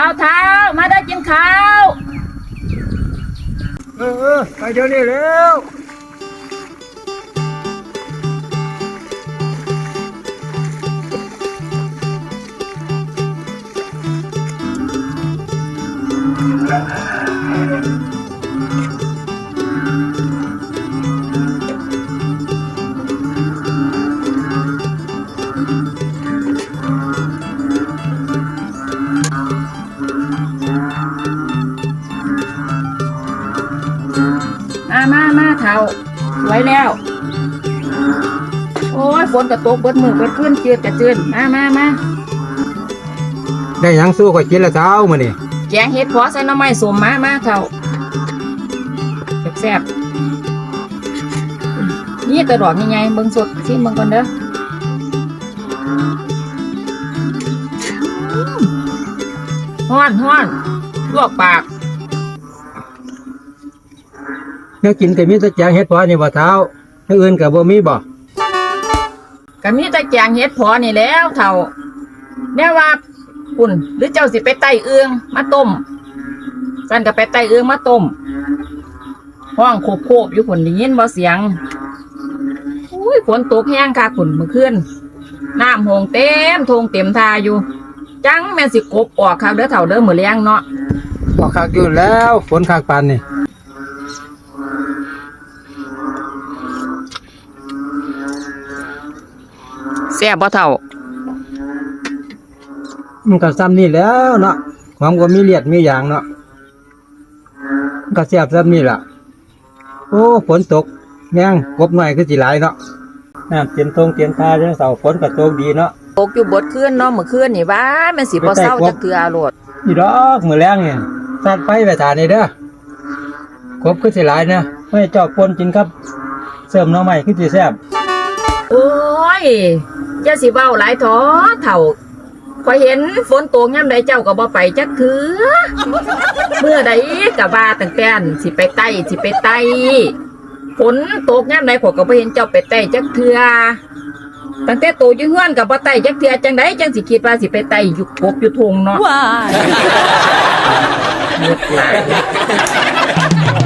ข้าวเท้ามาได้กินข้าวเออเออไปเดี๋ยวนี้เร็ว มามามาเท้าสวยแล้ว โอ้ยฝนกระตกเบิดมือเบิดขึ้นเจือดกระเจือนมามามาได้หยังสู้ข่อยกินละเท้ามื้อนี่แกงเห็ดเพอใส่หน้ำไม้สมมามาเท้าแซ่บๆนี่แตะดอกยังไงเบิ่งสดซิเบิ่งก่อนเด้ออืมฮ้อนฮ้อนลวกปาก นวกินก็มีแต่แจงเฮ็ดพอนี่บ่เท้าแนวอื่นก็บ่มีบ่ก็มีแต่แกงเห็ดเพอนี่แหล้วเท่าแน่ว่าคุณหรือเจ้าสิไปไต่เอืองมาต้มสันก็ไปไต่เอืองมาต้มห้องโคบโคบๆอยู่คนได้ยินบ่เสียงอุ้ยฝนตกแห้งค่ะคุณเมื่อคืนน้ำโหงเต็มทงเต็มทาอยู่ จังแม่นสิกบออกค่ะเด้อเท่าเด้อมื้อแรงเนาะบ่คักอยู่แล้วฝนคักปานนี่ แซ่บบ่เท่า มันก็ซ้ำนี่แหล้วเนาะความก็มีเลียดมีหยางเนาะมันก็แซ่บซ้ำนี่ล่ะ โอ้ฝนตกแม่งกบหน่อยคือสิหลายเนาะน้ำเต็มทงเต็มทาจังเสาฝนก็ตกดีเนาะ ตกอยู่บดคืนเนาะเมื่อคืนนี่บ้าแม่นสิบ่เศร้าจักเทื่อโลดนี่ดอกมือแรงเนี่ยสัดไฟไปทานนี่เด้อกบคือสิหลายนะไม่เจอกปนกินครับ เสริมหน้องใหม่คือสิแซ่บโอ้ย อย่าสิเว้าหลายท้อเถ่าข่อยเห็นฝนตกยามใดเจ้าก็บ่ไปจักเถือเมื่อใดก็ว่าตั้งแต่อันสิไปไต้สิไปไต้ฝนตกยามใดข่อยก็บ่เห็นเจ้าไปไต้จักเถือตั้งแต่โตอยู่เฮือนก็บ่ไต้จักเถือจังไดจังสิคิดว่าสิไปไต้อยู่กบอยู่ทงเนาะ Why? หมดหลาย